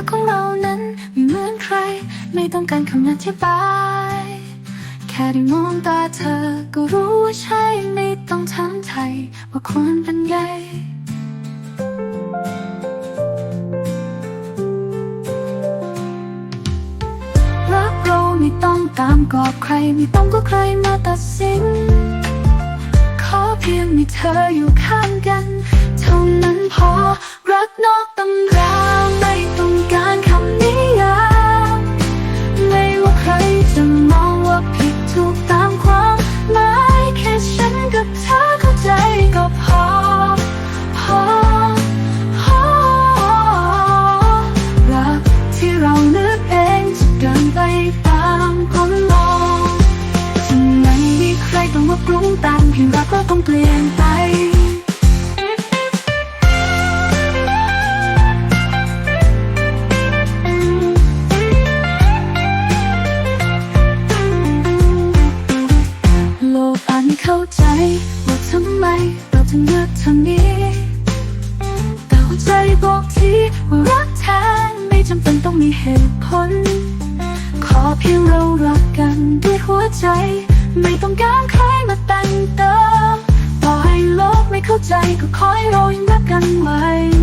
าของเรานั้นไม่เหมือนใคร ไม่ต้องการคำอธิบาย แค่ได้มองตาเธอก็รู้ว่าใช่ไม่ต้องถามไทยว่าควรเป็นไงรักเราไม่ต้องตามกรอบใคร ไม่ต้องก็ใครมาตัดสิน ขอเพียงมีเธออยู่ข้างกัน เท่านั้นพอรักนอกตำรา nói đôi mắt cành mây.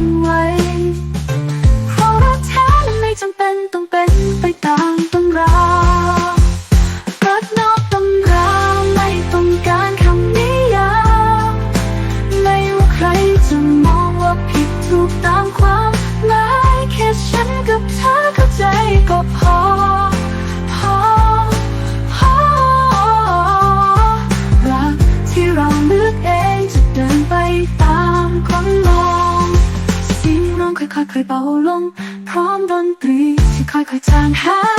เบาลง พร้อมดนตรีที่ค่อยๆจางหาย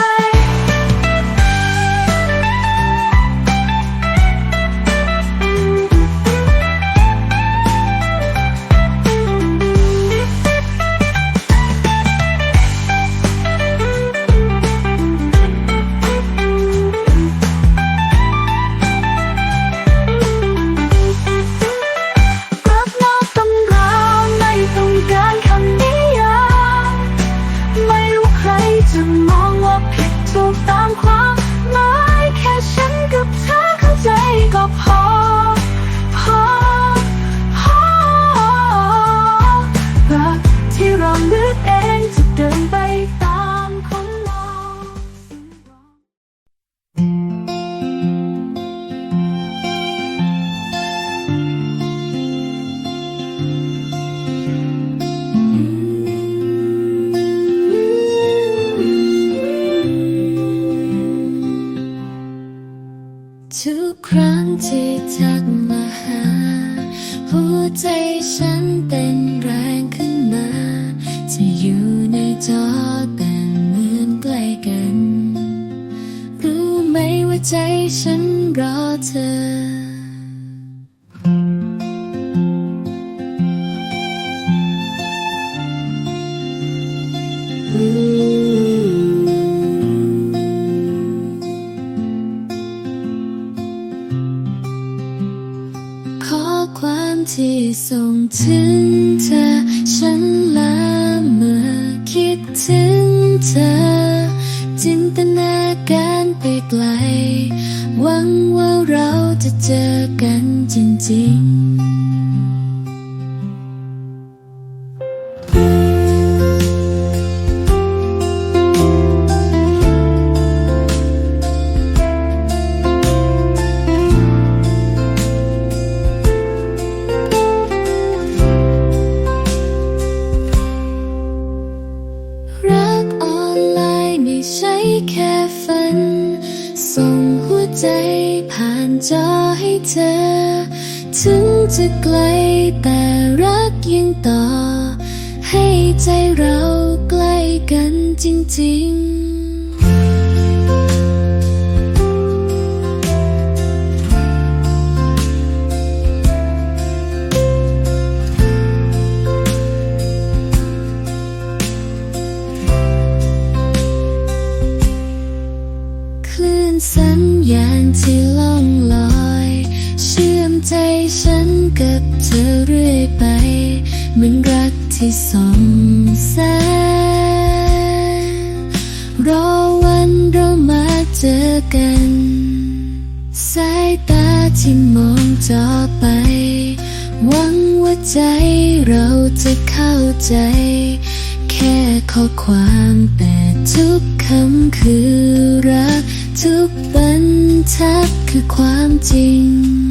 ความที่ส่งถึงเธอ ฉันละเมื่อคิดถึงเธอ จินตนาการไปไกล หวังว่าเราจะเจอกันจริงๆ ถึงจะไกลแต่รักยังต่อ ให้ใจเราใกล้กันจริงๆ ที่ส่องแสงรอวันเรามาเจอกัน สายตาที่มองจอไป หวังว่าใจเราจะเข้าใจ แค่ข้อความแต่ทุกคำคือรัก ทุกบรรทัดคือความจริง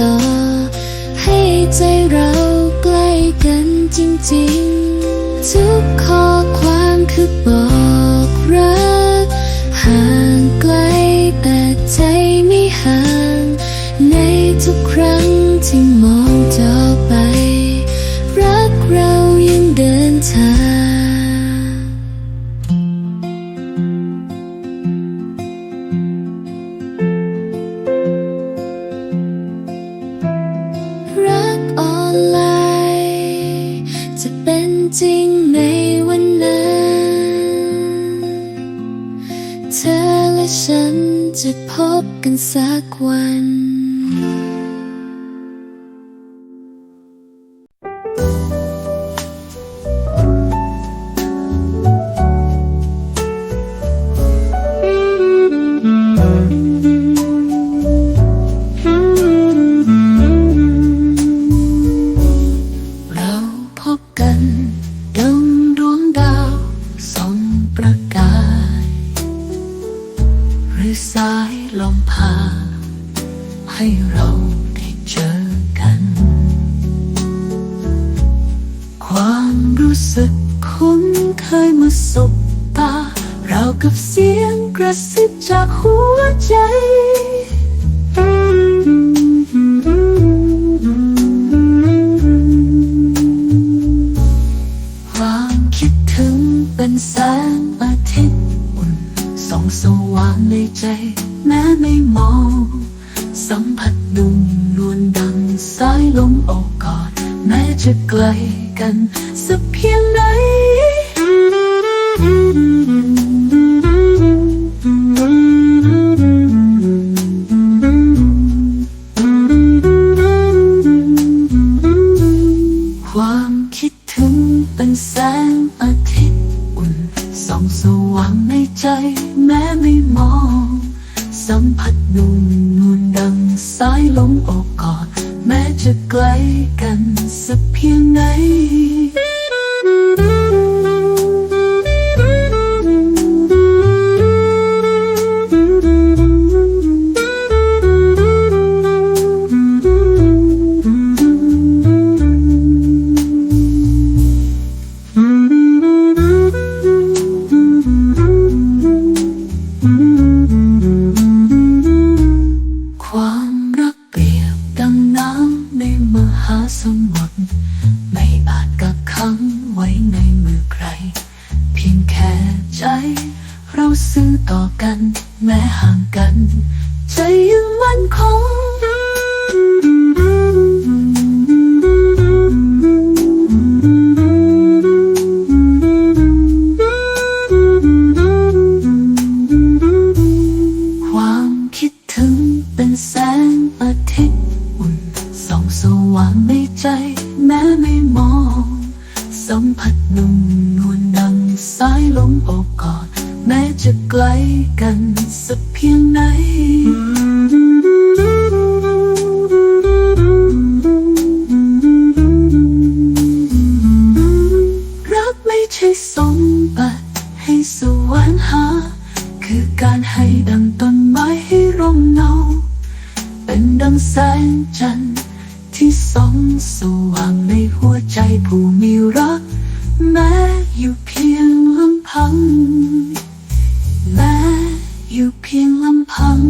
ต่อ ให้ใจเราใกล้กันจริงๆ ทุกข้อความคือบอก ก พัดนุ่มนวลดังสายลมอกกอดแม้จะไกลกันสักเพียงไหน กัน ใจยังมั่นคง ดังต้นไม้ให้ร่มเงา เป็นดังแสงจันทร์ที่ส่องสว่างในหัวใจผู้มีรัก แม้อยู่เพียงลำพัง แม้อยู่เพียงลำพัง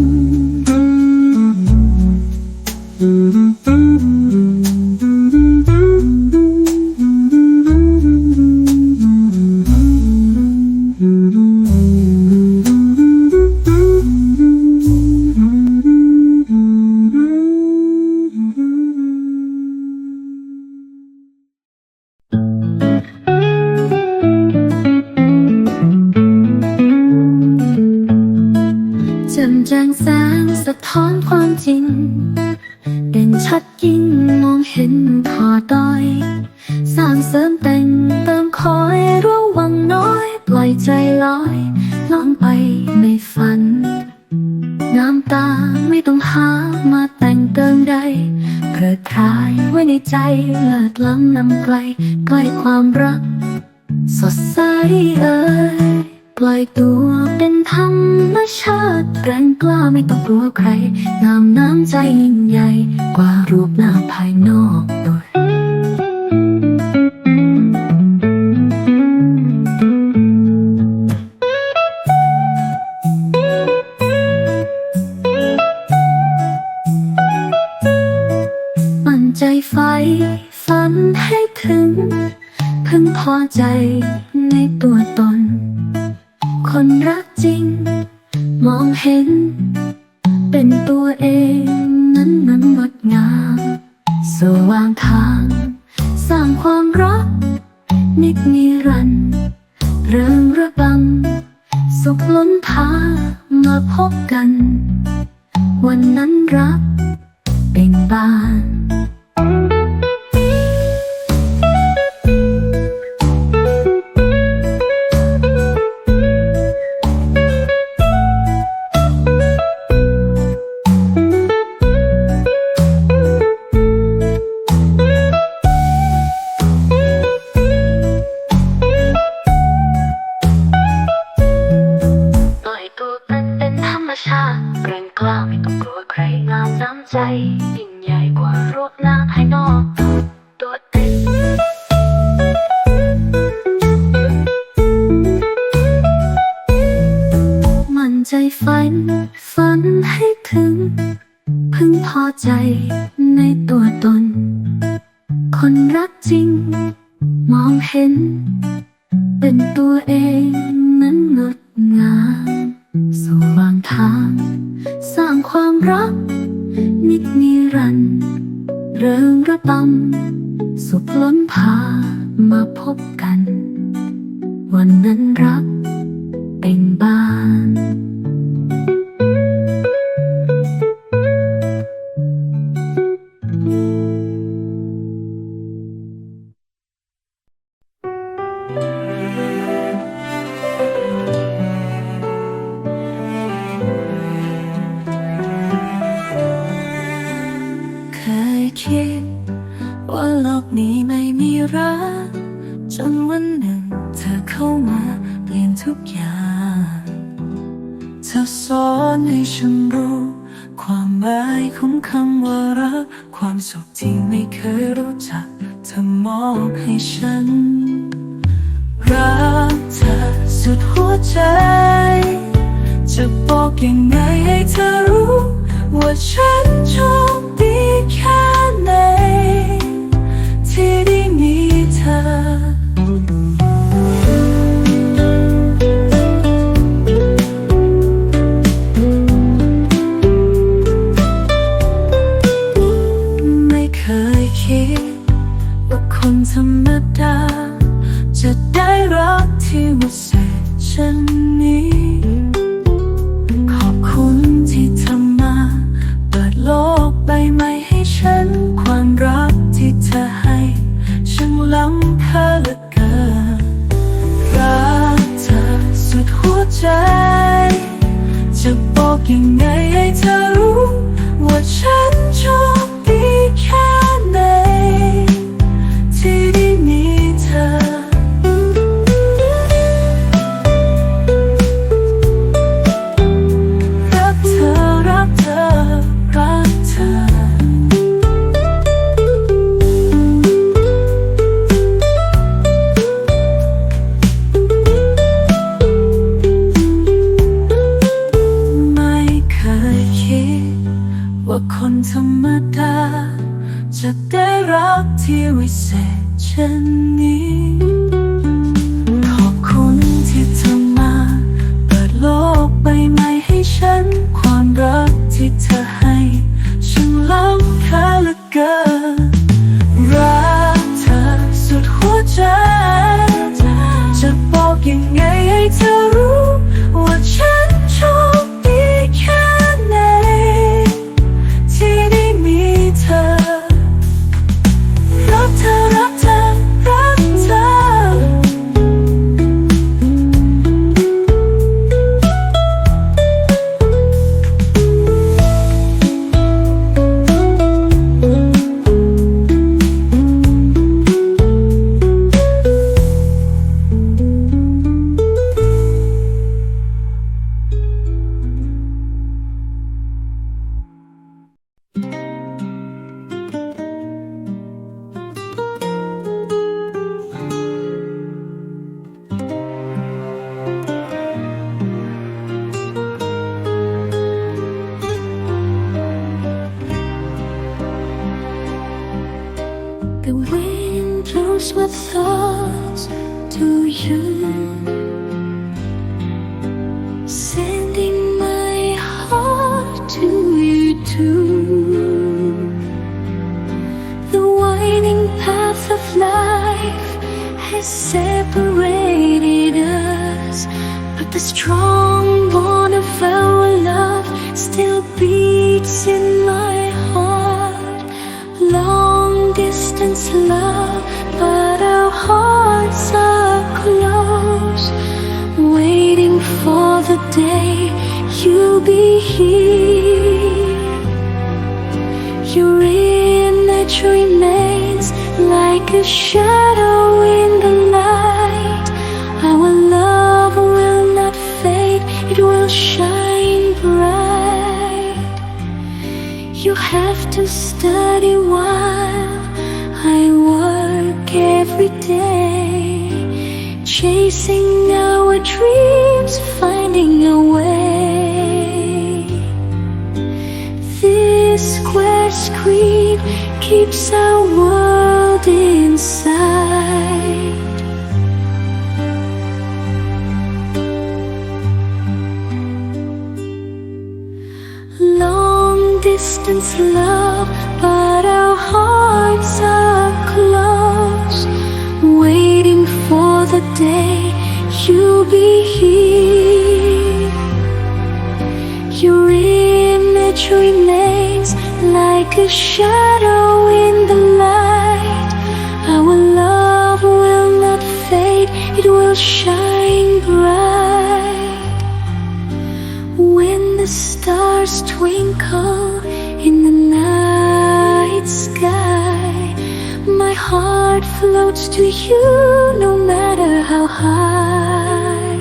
จ่มแจ้งแสงสะท้อนความจริง เด่นชัดยิ่งมองเห็นพอด้อย สร้างเสริมแต่งเติมคอยระวังน้อย ปล่อยใจลอยล่องไปในฝัน น้ำตาไม่ต้องหามาแต่งเติมใดเกิดพรายไว้ในใจเลิศล้ำนำไกลใกล้ความรัก สดใสเอ่ย ปล่อยตัวเป็นธรรมชาติแกรงกล้าไม่ต้องกลัวใครงามน้ำใจยิ่งใหญ่ กว่ารูปหน้าภายนอกด้วย งดงามสว่างทาง สร้างความรัก นิดนิรันด์เริงระบำสุขล้นพามาพบกัน วันนั้นรักเป็นบ้าน ทุกอย่าง เธอสอนให้ฉันรู้ ความหมายของคำว่ารัก ความสุขที่ไม่เคยรู้จัก เธอมอบให้ฉัน รักเธอสุดหัวใจ จะบอกยังไงให้เธอรู้ ว่าฉันชอบดีแค่ไหนที่ได้มีเธอ 替我守着你。随着 thoughts to you, sending my heart to you too. The winding path of life has separated us, but the strong. shadow in the night. Our love will not fade, it will shine bright. You have to study while I work every day, chasing our dreams, finding a way. This quest creed keeps our world in. Distance love, but our hearts are close. Waiting for the day you'll be here. Your image remains like a shadow in the light. Our love will not fade, it will shine bright. When the stars twinkle heart floats to you no matter how high.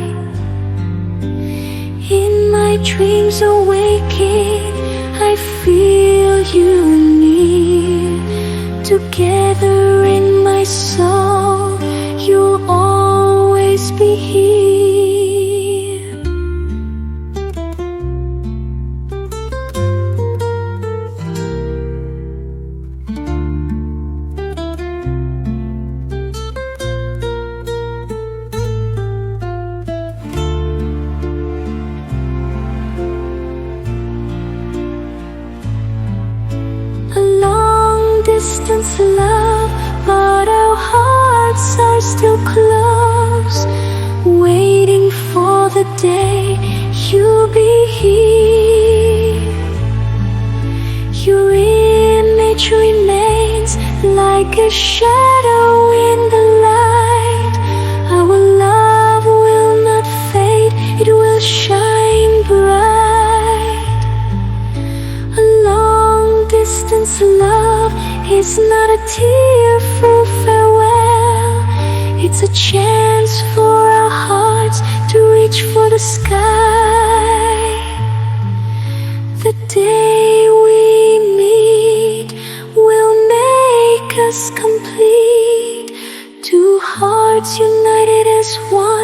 In my dreams oh awaking, I feel you near. Together in my soul, you'll always be here. Like a shadow in the light. Our love will not fade, it will shine bright. A long distance love is not a tearful farewell. It's a chance for our hearts to reach for the sky. Hearts united as one,